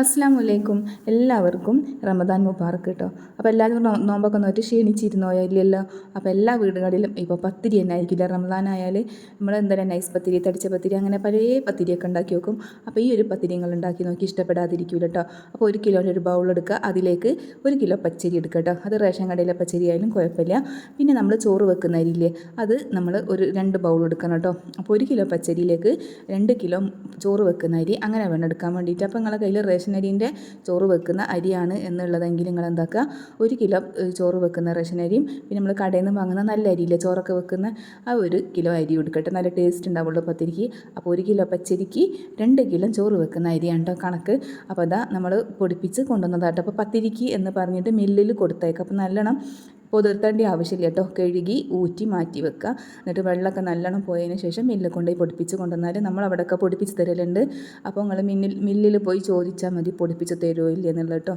അസ്സാം വലൈക്കും എല്ലാവർക്കും റമദാൻ മുബാർക്ക് കേട്ടോ. അപ്പോൾ എല്ലാവരും നോമ്പൊക്കെ നോറ്റ് ക്ഷീണിച്ചിരുന്നോ? ഇല്ലല്ലോ. അപ്പോൾ എല്ലാ വീടുകളിലും ഇപ്പോൾ പത്തിരി തന്നെ ആയിരിക്കില്ല റമദാൻ ആയാൽ നമ്മൾ എന്താ നൈസ് പത്തിരി തടിച്ച പത്തിരി അങ്ങനെ പല പത്തിരിയൊക്കെ ഉണ്ടാക്കി വെക്കും. അപ്പോൾ ഈ ഒരു പത്തിരി നിങ്ങൾ ഉണ്ടാക്കി നോക്കി ഇഷ്ടപ്പെടാതിരിക്കില്ല കേട്ടോ. അപ്പോൾ ഒരു കിലോന്റെ ഒരു ബൗൾ എടുക്കുക. അതിലേക്ക് ഒരു കിലോ പച്ചരി എടുക്കുക കേട്ടോ. അത് റേഷൻ കടയിലെ പച്ചരി ആയാലും കുഴപ്പമില്ല. പിന്നെ നമ്മൾ ചോറ് വെക്കുന്ന അരിയില്ലേ അത് നമ്മൾ ഒരു രണ്ട് ബൗൾ എടുക്കണം കേട്ടോ. അപ്പോൾ ഒരു കിലോ പച്ചരിയിലേക്ക് രണ്ട് കിലോ ചോറ് വെക്കുന്ന അരി അങ്ങനെ വേണം എടുക്കാൻ വേണ്ടിയിട്ട്. അപ്പോൾ നിങ്ങളെ കയ്യിൽ റേഷൻ അരീന്റെ ചോറ് വെക്കുന്ന അരിയാണ് എന്നുള്ളതെങ്കിൽ നിങ്ങൾ എന്താക്കുക ഒരു കിലോ ചോറ് വെക്കുന്ന റേഷൻ അരിയും പിന്നെ നമ്മൾ കടയിൽ നിന്ന് വാങ്ങുന്ന നല്ല അരിയില്ലേ ചോറൊക്കെ വെക്കുന്ന ആ ഒരു കിലോ അരി എടുക്കട്ടെ നല്ല ടേസ്റ്റ് ഉണ്ടാവുള്ളൂ പത്തിരിക്ക് അപ്പോൾ ഒരു കിലോ പച്ചരിക്ക് രണ്ട് കിലോ ചോറ് വെക്കുന്ന അരിയാണ് കേട്ടോ കണക്ക്. അപ്പോൾ അതാ നമ്മൾ പൊടിപ്പിച്ച് കൊണ്ടുവന്നതാട്ടോ. അപ്പോൾ പത്തിരിക്ക് എന്ന് പറഞ്ഞിട്ട് മില്ലിൽ കൊടുത്തേക്കാം. അപ്പോൾ നല്ലോണം പൊതിർത്തേണ്ട ആവശ്യമില്ല കേട്ടോ. കഴുകി ഊറ്റി മാറ്റി വെക്കുക. എന്നിട്ട് വെള്ളമൊക്കെ നല്ലോണം പോയതിന് ശേഷം മില്ലിൽ കൊണ്ടുപോയി പൊടിപ്പിച്ച് കൊണ്ടുവന്നാൽ നമ്മൾ അവിടെയൊക്കെ പൊടിപ്പിച്ച് തരലുണ്ട്. അപ്പോൾ നിങ്ങൾ മിന്നിൽ മില്ലിൽ പോയി ചോദിച്ചാൽ മതി പൊടിപ്പിച്ച് തരുമോ ഇല്ലേ എന്നുള്ളത് കേട്ടോ.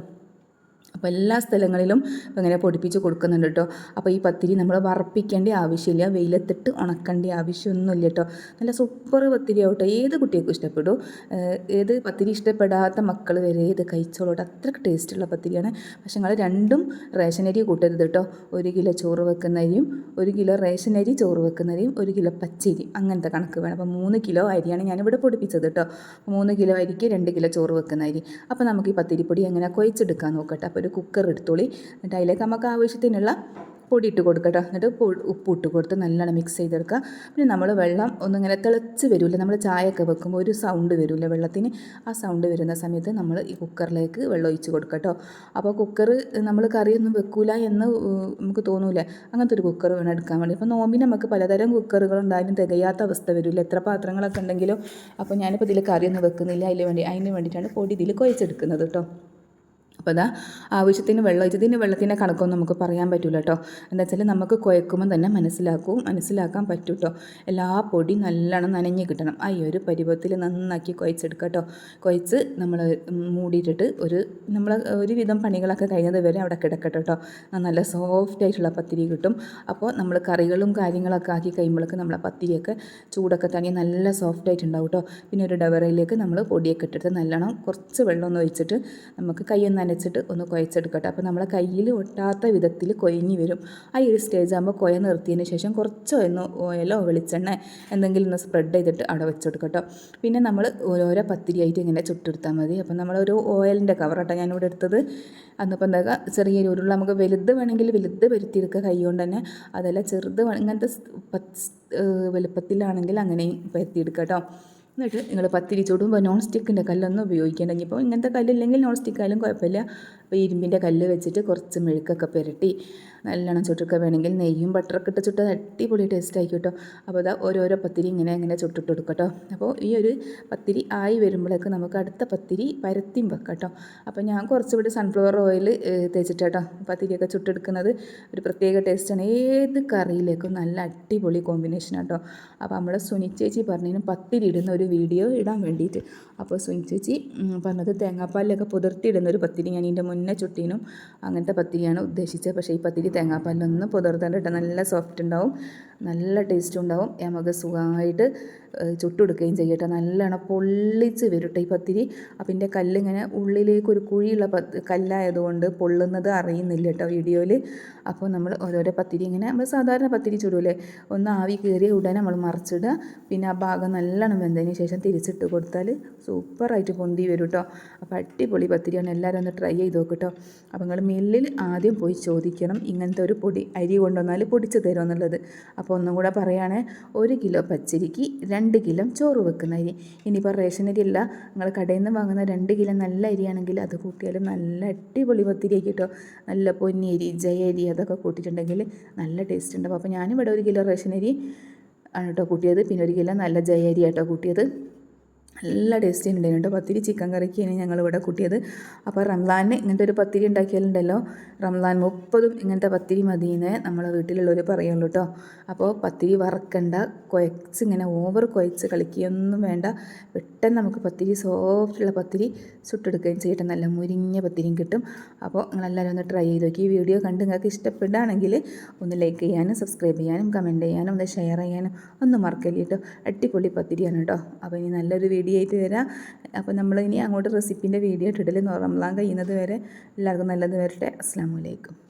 അപ്പോൾ എല്ലാ സ്ഥലങ്ങളിലും ഇങ്ങനെ പൊടിപ്പിച്ച് കൊടുക്കുന്നുണ്ട് കേട്ടോ. അപ്പോൾ ഈ പത്തിരി നമ്മൾ വറപ്പിക്കേണ്ട ആവശ്യമില്ല. വെയിലത്തിട്ട് ഉണക്കേണ്ട ആവശ്യമൊന്നുമില്ല കേട്ടോ. നല്ല സൂപ്പർ പത്തിരി ആവട്ടെ. ഏത് കുട്ടികൾക്കും ഇഷ്ടപ്പെടും. ഏത് പത്തിരി ഇഷ്ടപ്പെടാത്ത മക്കൾ വരെ ഇത് കഴിച്ചോളൂട്ടോ. അത്രയ്ക്ക് ടേസ്റ്റുള്ള പത്തിരിയാണ്. പക്ഷെ നിങ്ങൾ രണ്ടും റേഷൻ അരി കൂട്ടരുത് കേട്ടോ. ഒരു കിലോ ചോറ് വെക്കുന്ന അരിയും ഒരു കിലോ റേഷൻ അരി ചോറ് വെക്കുന്ന അരിയും ഒരു കിലോ പച്ചരി. അങ്ങനത്തെ കണക്ക് വേണം. അപ്പോൾ മൂന്ന് കിലോ അരിയാണ് ഞാനിവിടെ പൊടിപ്പിച്ചത് കേട്ടോ. മൂന്ന് കിലോ അരിക്ക് രണ്ട് കിലോ ചോറ് വെക്കുന്ന അരി. അപ്പോൾ നമുക്ക് ഈ പത്തിരിപ്പൊടി എങ്ങനെ കുഴച്ചെടുക്കാൻ നോക്കട്ടെ. ഒരു കുക്കർ എടുത്തോളി. എന്നിട്ട് അതിലേക്ക് നമുക്ക് ആവശ്യത്തിനുള്ള പൊടി ഇട്ട് കൊടുക്കട്ടോ. എന്നിട്ട് ഉപ്പ് ഇട്ട് കൊടുത്ത് നല്ലോണം മിക്സ് ചെയ്തെടുക്കുക. പിന്നെ നമ്മൾ വെള്ളം ഒന്നിങ്ങനെ തിളച്ച് വരില്ല നമ്മൾ ചായയൊക്കെ വെക്കുമ്പോൾ ഒരു സൗണ്ട് വരില്ല വെള്ളത്തിന്. ആ സൗണ്ട് വരുന്ന സമയത്ത് നമ്മൾ ഈ കുക്കറിലേക്ക് വെള്ളം ഒഴിച്ച് കൊടുക്കട്ടോ. അപ്പോൾ കുക്കർ നമ്മൾ കറിയൊന്നും വെക്കൂല എന്ന് നമുക്ക് തോന്നൂല. അങ്ങനത്തെ ഒരു കുക്കർ വേണം എടുക്കാൻ വേണ്ടി. അപ്പോൾ നോമ്പിന് നമുക്ക് പലതരം കുക്കറുകൾ ഉണ്ടായാലും തികയാത്ത അവസ്ഥ വരില്ല എത്ര പാത്രങ്ങളൊക്കെ ഉണ്ടെങ്കിലും. അപ്പോൾ ഞാനിപ്പോൾ ഇതിൽ കറിയൊന്നും വെക്കുന്നില്ല. അതിന് വേണ്ടി അതിന് വേണ്ടിയിട്ടാണ് പൊടി ഇതിൽ കുഴച്ചെടുക്കുന്നത് കേട്ടോ. അപ്പോൾ അതാ ആവശ്യത്തിന് വെള്ളം ഇതിന് വെള്ളത്തിന്റെ കണക്കൊന്നും നമുക്ക് പറയാൻ പറ്റില്ല കേട്ടോ. എന്താ വെച്ചാൽ നമുക്ക് കുഴക്കുമ്പോൾ തന്നെ മനസ്സിലാക്കും മനസ്സിലാക്കാൻ പറ്റും കേട്ടോ. എല്ലാ പൊടി നല്ലോണം നനഞ്ഞ് കിട്ടണം. ആ ഒരു പരുവത്തിൽ നന്നാക്കി കുഴച്ചെടുക്കുക കേട്ടോ. കുഴച്ച് നമ്മൾ മൂടിയിട്ടിട്ട് ഒരു നമ്മൾ ഒരുവിധം പണികളൊക്കെ കഴിഞ്ഞത് വരെ അവിടെ കിടക്കട്ടെ കേട്ടോ. നല്ല സോഫ്റ്റ് ആയിട്ടുള്ള പത്തിരി കിട്ടും. അപ്പോൾ നമ്മൾ കറികളും കാര്യങ്ങളൊക്കെ ആക്കി കഴിയുമ്പോഴൊക്കെ നമ്മളെ പത്തിരിയൊക്കെ ചൂടൊക്കെ തനിയെ നല്ല സോഫ്റ്റ് ആയിട്ടുണ്ടാവും കേട്ടോ. പിന്നെ ഒരു ഡവറയിലേക്ക് നമ്മൾ പൊടിയൊക്കെ ഇട്ടിട്ട് നല്ലോണം കുറച്ച് വെള്ളം ഒഴിച്ചിട്ട് നമുക്ക് കൈയൊന്ന് നനച്ചിട്ട് ഒന്ന് കുഴച്ചെടുക്കട്ടെ. അപ്പോൾ നമ്മളെ കയ്യിൽ ഒട്ടാത്ത വിധത്തിൽ കൊയഞ്ഞു വരും. ആ ഒരു സ്റ്റേജ് ആകുമ്പോൾ കുഴ നിർത്തിയതിന് ശേഷം കുറച്ചോ ഒന്ന് ഓയിലോ വെളിച്ചെണ്ണ എന്തെങ്കിലും ഒന്ന് സ്പ്രെഡ് ചെയ്തിട്ട് അവിടെ വെച്ചെടുക്കട്ടോ. പിന്നെ നമ്മൾ ഓരോരോ പത്തിരിയായിട്ട് ഇങ്ങനെ ചുട്ടെടുത്താൽ മതി. അപ്പോൾ നമ്മളൊരു ഓയിലിന്റെ കവറാട്ടോ ഞാനിവിടെ എടുത്തത്. അന്നിപ്പോൾ എന്താ ചെറിയ ഉരുള നമുക്ക് വലുത് വേണമെങ്കിൽ വലുത് വരുത്തിയെടുക്കുക കൈ കൊണ്ട് തന്നെ. അതല്ല ചെറുത് ഇങ്ങനത്തെ വലുപ്പത്തിലാണെങ്കിൽ അങ്ങനെയും പരത്തിയെടുക്കുക കേട്ടോ. എന്നിട്ട് നിങ്ങൾ പത്തിരി ചൂടുമ്പോൾ നോൺ സ്റ്റിക്കിന്റെ കല്ലൊന്നും ഉപയോഗിക്കേണ്ട. ഇനിയിപ്പോൾ ഇങ്ങനത്തെ കല്ലില്ലെങ്കിൽ നോൺ സ്റ്റിക്കായാലും കുഴപ്പമില്ല. അപ്പോൾ ഇരുമ്പിന്റെ കല്ല് വെച്ചിട്ട് കുറച്ച് മെഴുക്കൊക്കെ പുരട്ടി. നല്ലോണം ചുട്ടൊക്കെ വേണമെങ്കിൽ നെയ്യും ബട്ടറൊക്കെ ഇട്ട് ചുട്ട അടിപൊളി ടേസ്റ്റ് ആയിരിക്കും കേട്ടോ അപ്പോൾ അതാ ഓരോരോ പത്തിരി ഇങ്ങനെ ഇങ്ങനെ ചുട്ടിട്ട് കൊടുക്കും കേട്ടോ അപ്പോൾ ഈ ഒരു പത്തിരി ആയി വരുമ്പോഴേക്ക് നമുക്ക് അടുത്ത പത്തിരി പരത്തിയും വെക്കാം കേട്ടോ അപ്പോൾ ഞാൻ കുറച്ചുകൂടി സൺഫ്ലവർ ഓയിൽ തേച്ചിട്ട് കേട്ടോ പത്തിരിയൊക്കെ ചുട്ടെടുക്കുന്നത്. ഒരു പ്രത്യേക ടേസ്റ്റാണ് ഏത് കറിയിലേക്കും നല്ല അടിപൊളി കോമ്പിനേഷൻ കേട്ടോ അപ്പോൾ നമ്മുടെ സുനി ചേച്ചി പറഞ്ഞതിന് പത്തിരി ഇടുന്ന ഒരു വീഡിയോ ഇടാൻ വേണ്ടിയിട്ട്. അപ്പോൾ സുനി ചേച്ചി ഉം, പറഞ്ഞത് തേങ്ങാപ്പാലിലൊക്കെ പുതിർത്തിയിടുന്ന ഒരു പത്തിരി ഞാൻ ഇതിന്റെ മുന്നേ ചുട്ടീനും. അങ്ങനത്തെ പത്തിരിയാണ് ഉദ്ദേശിച്ചത്. പക്ഷേ ഈ പത്തിരി തേങ്ങാപ്പാലിലൊന്ന് പുതിർത്തേണ്ടിട്ട് നല്ല സോഫ്റ്റ് ഉണ്ടാവും. നല്ല ടേസ്റ്റും ഉണ്ടാവും നമുക്ക് സുഖമായിട്ട് ചുട്ടെടുക്കുകയും ചെയ്യട്ടെ നല്ലോണം പൊള്ളിച്ച് വരും ട്ടോ ഈ പത്തിരി. അപ്പം എന്റെ കല്ലിങ്ങനെ ഉള്ളിലേക്ക് ഒരു കുഴിയുള്ള പത്ത് കല്ലായതുകൊണ്ട് പൊള്ളുന്നത് അറിയുന്നില്ല കേട്ടോ വീഡിയോയിൽ അപ്പോൾ നമ്മൾ ഓരോരോ പത്തിരി ഇങ്ങനെ നമ്മൾ സാധാരണ പത്തിരി ചുടൂലേ? ഒന്ന് ആവി കയറിയ ഉടനെ നമ്മൾ മറിച്ചിടുക. പിന്നെ ആ ഭാഗം നല്ലോണം വെന്തതിന് ശേഷം തിരിച്ചിട്ട് കൊടുത്താൽ സൂപ്പറായിട്ട് പൊന്തി വരും കേട്ടോ. അപ്പോൾ അടിപൊളി പത്തിരിയാണ്. എല്ലാവരും ഒന്ന് ട്രൈ ചെയ്ത് നോക്ക് കേട്ടോ. അപ്പോൾ നിങ്ങൾ മില്ലിൽ ആദ്യം പോയി ചോദിക്കണം ഇങ്ങനത്തെ ഒരു പൊടി അരി കൊണ്ടുവന്നാൽ പൊടിച്ച് തരുമോ എന്നുള്ളത്. അപ്പോൾ ഒന്നും കൂടെ പറയുകയാണ് ഒരു കിലോ പച്ചരിക്ക് രണ്ട് കിലോ ചോറ് വെക്കുന്ന അരി. ഇനിയിപ്പോൾ റേഷൻ അരി അല്ല നിങ്ങൾ കടയിൽ നിന്ന് വാങ്ങുന്ന രണ്ട് കിലോ നല്ല അരിയാണെങ്കിൽ അത് കൂട്ടിയാലും നല്ല അടിപൊളി പത്തിരി ആക്കി കേട്ടോ. നല്ല പൊന്നി അരി ജയ അരി അതൊക്കെ കൂട്ടിയിട്ടുണ്ടെങ്കിൽ നല്ല ടേസ്റ്റ് ഉണ്ടാവും അപ്പോൾ ഞാനിവിടെ ഒരു കിലോ റേഷൻ അരി ആണ് കേട്ടോ കൂട്ടിയത്. പിന്നെ ഒരു കിലോ നല്ല ജയ അരി ആട്ടോ കൂട്ടിയത്. നല്ല ടേസ്റ്റ് ഉണ്ടായിരുന്നു പത്തിരി ചിക്കൻ കറിക്കാണ് ഞങ്ങളിവിടെ കൂട്ടിയത്. അപ്പോൾ റംലാനിന് ഇങ്ങനത്തെ ഒരു പത്തിരി ഉണ്ടാക്കിയാലുണ്ടല്ലോ റംലാൻ മുപ്പതും ഇങ്ങനത്തെ പത്തിരി മതിയെന്ന് നമ്മളെ വീട്ടിലുള്ളവർ പറയുള്ളൂ കേട്ടോ അപ്പോൾ പത്തിരി വറക്കണ്ട കുഴച്ച് ഇങ്ങനെ ഓവർ കുഴച്ച് കളിക്കുകയൊന്നും വേണ്ട. പെട്ടെന്ന് നമുക്ക് പത്തിരി സോഫ്റ്റുള്ള പത്തിരി ചുട്ടെടുക്കുകയും ചെയ്യട്ടെ. നല്ല മുരിഞ്ഞ പത്തിരിയും കിട്ടും. അപ്പോൾ നിങ്ങളെല്ലാവരും ഒന്ന് ട്രൈ ചെയ്ത് നോക്കി. ഈ വീഡിയോ കണ്ട് നിങ്ങൾക്ക് ഇഷ്ടപ്പെടുകയാണെങ്കിൽ ഒന്ന് ലൈക്ക് ചെയ്യാനും സബ്സ്ക്രൈബ് ചെയ്യാനും കമന്റ് ചെയ്യാനും ഒന്ന് ഷെയർ ചെയ്യാനും ഒന്നും മറക്കല്ലേ കേട്ടോ അടിപൊളി പത്തിരിയാണ് കേട്ടോ അപ്പോൾ ഇനി നല്ലൊരു വീഡിയോ വീഡിയോ ആയിട്ട് വരാം അപ്പോൾ നമ്മൾ ഇനി അങ്ങോട്ട് റെസിപ്പിന്റെ വീഡിയോ ഇട്ടിട്ടില്ല റംലാൻ കഴിയുന്നത് വരെ എല്ലാവർക്കും നല്ലത് വരട്ടെ. അസ്സാം വലൈക്കും